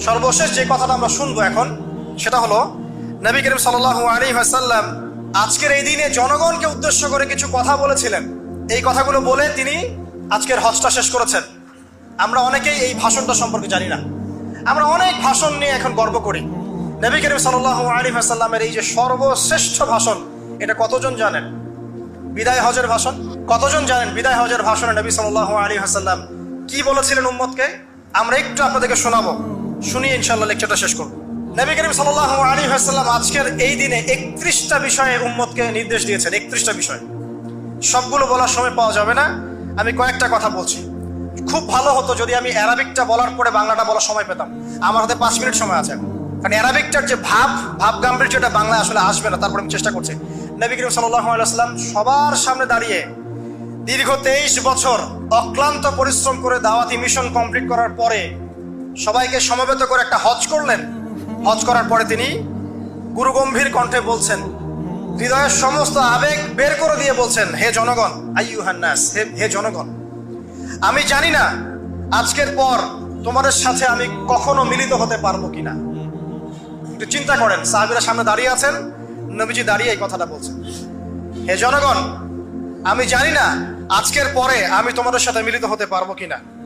সর্বশেষ যে কথাটা আমরা শুনব এখন, সেটা হলো, নবী করিম সাল্লাহ আলী হাসাল্লাম আজকের এই দিনে জনগণকে উদ্দেশ্য করে কিছু কথা বলেছিলেন। এই কথাগুলো বলে তিনি আজকের হজটা শেষ করেছেন। আমরা অনেকেই এই ভাষণটা সম্পর্কে জানি না। আমরা অনেক ভাষণ নিয়ে এখন গর্ব করি। নবী করিম সাল্লাহ আলী হাসাল্লামের এই যে সর্বশ্রেষ্ঠ ভাষণ, এটা কতজন জানেন? বিদায় হজের ভাষণ? কতজন জানেন বিদায় হজের ভাষণে নবী সাল্লাহ আলী হাসাল্লাম কি বলেছিলেন উম্মতকে? আমরা একটু আপনাদেরকে শোনাবো। শুনিয়ে ইনশাল্লাহ লেকচারটা শেষ করব। নবী করিম সাল্লাহ আলী হাসাল্লাম আজকের এই দিনে একত্রিশটা বিষয়ে উম্মতকে নির্দেশ দিয়েছেন, একত্রিশটা বিষয়। সবগুলো বলার সময় পাওয়া যাবে না। আমি কয়েকটা কথা বলছি। খুব ভালো হতো যদি আমি অ্যারাবিকটা বলার পরে বাংলাটা বলার সময় পেতাম। আমার হাতে পাঁচ মিনিট সময় আছে। কারণ অ্যারাবিকটার যে ভাব ভাব গাম্ভীর্যটা বাংলায় আসলে আসবে না, তারপর আমি চেষ্টা করছি। নবী করিম সাল্লাহ আলাইসাল্লাম সবার সামনে দাঁড়িয়ে দীর্ঘ তেইশ বছর অক্লান্ত পরিশ্রম করে দাওয়াতি মিশন কমপ্লিট করার পরে সবাইকে সমবেত করে একটা হজ করলেন। হজ করার পরে তিনি গুরুগম্ভীর কণ্ঠে বলছেন, হৃদয়ের সমস্ত আবেগ বের করে দিয়ে বলছেন, হে জনগণ আইয়ু হান্নাস হে হে জনগণ, আমি জানি না আজকের পর তোমাদের সাথে আমি কখনো মিলিত হতে পারব কিনা। একটু চিন্তা করেন, সাহাবিরা সামনে দাঁড়িয়ে আছেন, নবীজি দাঁড়িয়ে এই কথাটা বলছেন। হে জনগণ, আমি জানি না আজকের পরে আমি তোমাদের সাথে মিলিত হতে পারব কিনা।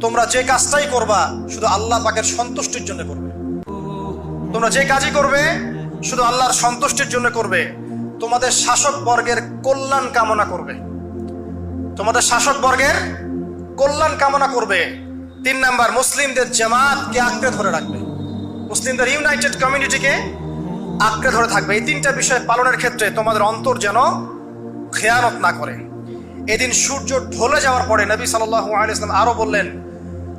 তোমরা যে কাজটাই করবা, শুধু আল্লাহ পাকের সন্তুষ্টির জন্য করবে। তোমরা যে কাজই করবে, শুধু আল্লাহর সন্তুষ্টির জন্য করবে। তোমাদের শাসক বর্গের কল্যাণ কামনা করবে। তোমাদের শাসক বর্গের কল্যাণ কামনা করবে। তিন নাম্বার, মুসলিমদের জামাতকে আঁকড়ে ধরে রাখবে। মুসলিমদের ইউনাইটেড কমিউনিটিকে আঁকড়ে ধরে থাকবে। এই তিনটা বিষয় পালনের ক্ষেত্রে তোমাদের অন্তর যেন খেয়ানত না করে। এদিন সূর্য ঢলে যাওয়ার পরে নবী সাল্লাহ আলাইসলাম আরও বললেন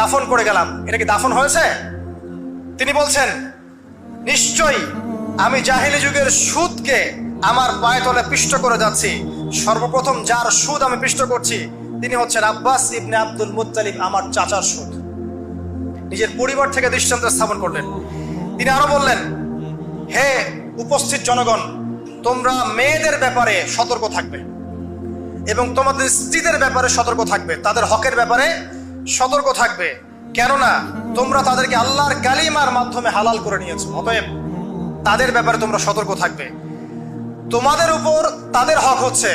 দাফন করে গেলাম। এটা কি দাফন হয়েছে? তিনি বলছেন, নিশ্চয়ই আমি জাহিলি যুগের সুদকে আমার পায়ে তলে পিষ্ট করে যাচ্ছি। সর্বপ্রথম যার সুদ আমি পিষ্ট করছি, তিনি হচ্ছেন আব্বাস ইবনে আব্দুল মুত্তালিব, আমার চাচার সুদ। নিজের পরিবার থেকে দৃষ্টান্ত স্থাপন করলেন। তিনি আরও বললেন, হে উপস্থিত জনগণ, তোমরা মেয়েদের ব্যাপারে সতর্ক থাকবে এবং তোমাদের স্ত্রীদের ব্যাপারে সতর্ক থাকবে। তাদের হকের ব্যাপারে সতর্ক থাকবে। কেননা, তোমরা তাদেরকে আল্লাহর গালিমার মাধ্যমে হালাল করে নিয়েছো। অতএব তাদের ব্যাপারে তোমরা সতর্ক থাকবে। তোমাদের উপর তাদের হক হচ্ছে,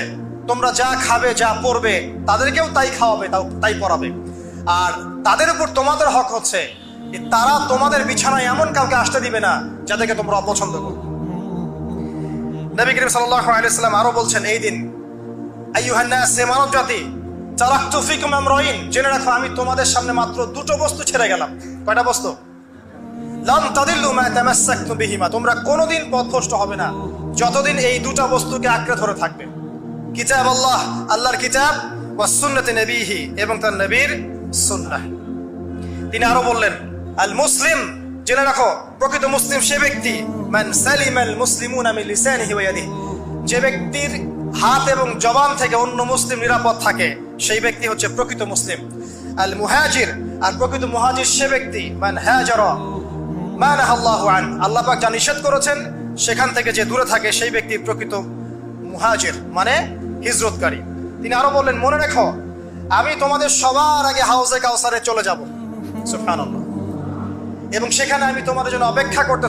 তোমরা যা খাবে, যা পরবে, তাদেরকেও তাই খাওয়াবে তাই পরাবে। আর তাদের উপর তোমাদের হক হচ্ছে তারা তোমাদের বিছানায় এমন কাউকে আসতে দিবে না, যাদেরকে তোমরা অপছন্দ করো। নবী করিম সাল্লাহ আলাইসাল্লাম আরও বলছেন, এই দিন আইয়ুহান্নাস সে মানব জাতি চালাক্তু ফিকুম আমরাইন। জেনে রাখো, আমি তোমাদের সামনে মাত্র দুটো বস্তু ছেড়ে গেলাম। কয়টা বস্তু? লাম তাদিল্লু মা তামাসসাকতুম বিহিমা। তোমরা কোনোদিন পথভ্রষ্ট হবে না, যতদিন এই দুটো বস্তুকে আঁকড়ে ধরে থাকবে। কিতাব আল্লাহ, আল্লাহর কিতাব, ওয়া সুন্নতে নবীহি এবং তার নবীর সুন্নাহ। তিনি আরও বললেন, আল মুসলিম, জেনে রাখো, প্রকৃত মুসলিম সে ব্যক্তি, মান সালিম আল মুসলিমুন মিন লিসানিহি ওয়া যে ব্যক্তির হাত এবং জবান থেকে অন্য মুসলিম নিরাপদ থাকে সেই ব্যক্তি হচ্ছে প্রকৃত মুসলিম। আল মুহাজির আর প্রকৃত মুহাজির সে ব্যক্তি, মান হাজারা, মা নাহাল্লাহু আন। আল্লাহ পাক যা নিষেধ করেছেন, সেখান থেকে যে দূরে থাকে সেই ব্যক্তি প্রকৃত মুহাজির মানে হিজরতকারী। তিনি আরও বললেন, মনে রেখো, আমি তোমাদের সবার আগে হাউজে কাউসারে চলে যাব। সুবহানাল্লাহ। এবং সেখানে আমি তোমাদের জন্য অপেক্ষা করতে